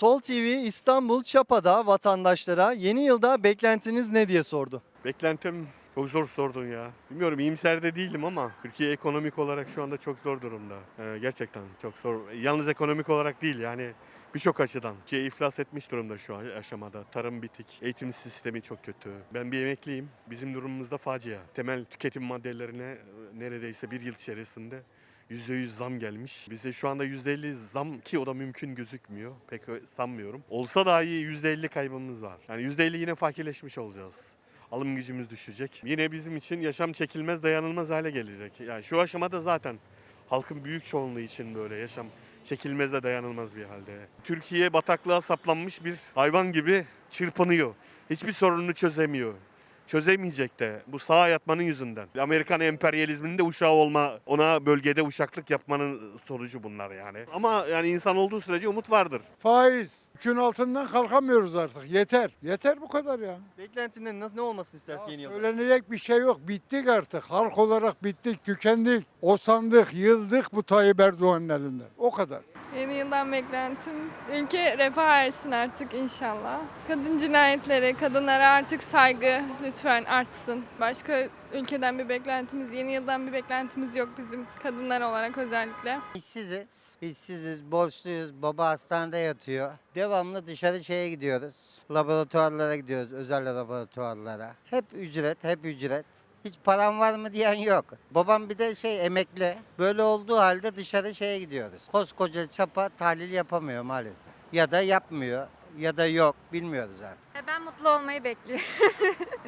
Sol TV İstanbul Çapa'da vatandaşlara yeni yılda beklentiniz ne diye sordu. Beklentim çok zor sordun ya. Bilmiyorum iyimser de değilim ama Türkiye ekonomik olarak şu anda çok zor durumda. Ee, gerçekten çok zor. Yalnız ekonomik olarak değil yani birçok açıdan. Türkiye iflas etmiş durumda şu an aşamada. Tarım bitik, eğitim sistemi çok kötü. Ben bir emekliyim. Bizim durumumuzda facia. Temel tüketim maddelerine neredeyse bir yıl içerisinde %100 zam gelmiş. Bize şu anda %50 zam ki o da mümkün gözükmüyor. Pek sanmıyorum. Olsa dahi %50 kaybımız var. Yani %50 yine fakirleşmiş olacağız alım gücümüz düşecek. Yine bizim için yaşam çekilmez dayanılmaz hale gelecek. Yani şu aşamada zaten halkın büyük çoğunluğu için böyle yaşam çekilmez de dayanılmaz bir halde. Türkiye bataklığa saplanmış bir hayvan gibi çırpınıyor. Hiçbir sorununu çözemiyor. Çözemeyecek de bu sağa yatmanın yüzünden. Amerikan emperyalizminin de uşağı olma, ona bölgede uşaklık yapmanın sonucu bunlar yani. Ama yani insan olduğu sürece umut vardır. Faiz. Yükün altından kalkamıyoruz artık. Yeter. Yeter bu kadar ya. Beklentinin ne, ne olmasını istersin yeni yılda? söylenecek bir şey yok. Bittik artık. Halk olarak bittik, tükendik. Osandık, yıldık bu Tayyip Erdoğan'ın elinden. O kadar. Yeni yıldan beklentim ülke refah ersin artık inşallah. Kadın cinayetleri, kadınlara artık saygı lütfen artsın. Başka ülkeden bir beklentimiz, yeni yıldan bir beklentimiz yok bizim kadınlar olarak özellikle. İşsiziz. İşsiziz, borçluyuz. Baba hastanede yatıyor. Devamlı dışarı şeye gidiyoruz. Laboratuvarlara gidiyoruz, özel laboratuvarlara. Hep ücret, hep ücret. Hiç param var mı diyen yok. Babam bir de şey emekli. Böyle olduğu halde dışarı şeye gidiyoruz. Koskoca çapa tahlil yapamıyor maalesef. Ya da yapmıyor ya da yok bilmiyoruz artık. E, Ben mutlu olmayı bekliyorum.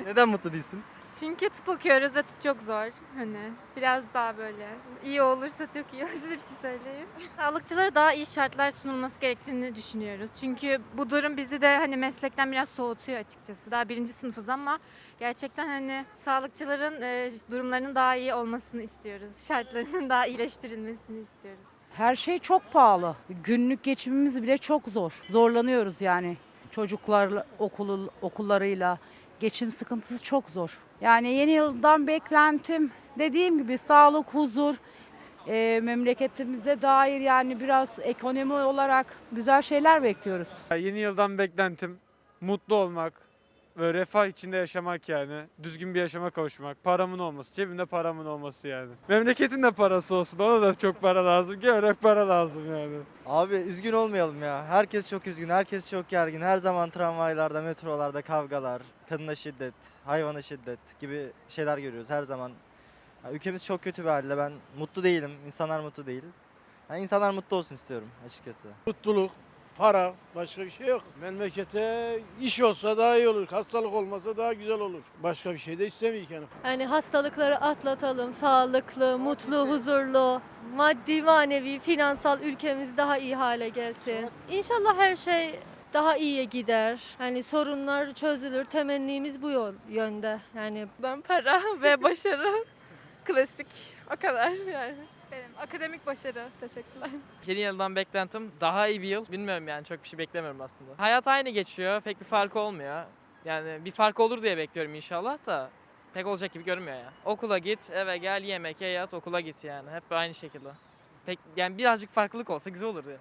Neden mutlu değilsin? Çünkü tıp okuyoruz ve tıp çok zor. Hani biraz daha böyle iyi olursa çok iyi. Size bir şey söyleyeyim. Sağlıkçılara daha iyi şartlar sunulması gerektiğini düşünüyoruz. Çünkü bu durum bizi de hani meslekten biraz soğutuyor açıkçası. Daha birinci sınıfız ama gerçekten hani sağlıkçıların e, durumlarının daha iyi olmasını istiyoruz. Şartlarının daha iyileştirilmesini istiyoruz. Her şey çok pahalı. Günlük geçimimiz bile çok zor. Zorlanıyoruz yani. Çocuklar okulu, okullarıyla geçim sıkıntısı çok zor. Yani yeni yıldan beklentim dediğim gibi sağlık, huzur, e, memleketimize dair yani biraz ekonomi olarak güzel şeyler bekliyoruz. Yeni yıldan beklentim mutlu olmak ve refah içinde yaşamak yani. Düzgün bir yaşama kavuşmak. Paramın olması, cebimde paramın olması yani. Memleketin de parası olsun. Ona da çok para lazım. Gevrek para lazım yani. Abi üzgün olmayalım ya. Herkes çok üzgün, herkes çok gergin. Her zaman tramvaylarda, metrolarda kavgalar, kadına şiddet, hayvana şiddet gibi şeyler görüyoruz her zaman. Ya ülkemiz çok kötü bir halde. Ben mutlu değilim. İnsanlar mutlu değil. Yani insanlar mutlu olsun istiyorum açıkçası. Mutluluk, para, başka bir şey yok. Memlekete iş olsa daha iyi olur. Hastalık olmasa daha güzel olur. Başka bir şey de istemiyor yani. Yani hastalıkları atlatalım, sağlıklı, mutlu, huzurlu, maddi, manevi, finansal ülkemiz daha iyi hale gelsin. İnşallah her şey daha iyiye gider. Yani sorunlar çözülür. Temennimiz bu yol, yönde. Yani Ben para ve başarı klasik o kadar yani. Benim akademik başarı. Teşekkürler. Yeni yıldan beklentim daha iyi bir yıl. Bilmiyorum yani çok bir şey beklemiyorum aslında. Hayat aynı geçiyor. Pek bir farkı olmuyor. Yani bir fark olur diye bekliyorum inşallah da pek olacak gibi görünmüyor ya. Okula git, eve gel, yemek ye, yat, okula git yani. Hep aynı şekilde. Pek yani birazcık farklılık olsa güzel olur ya.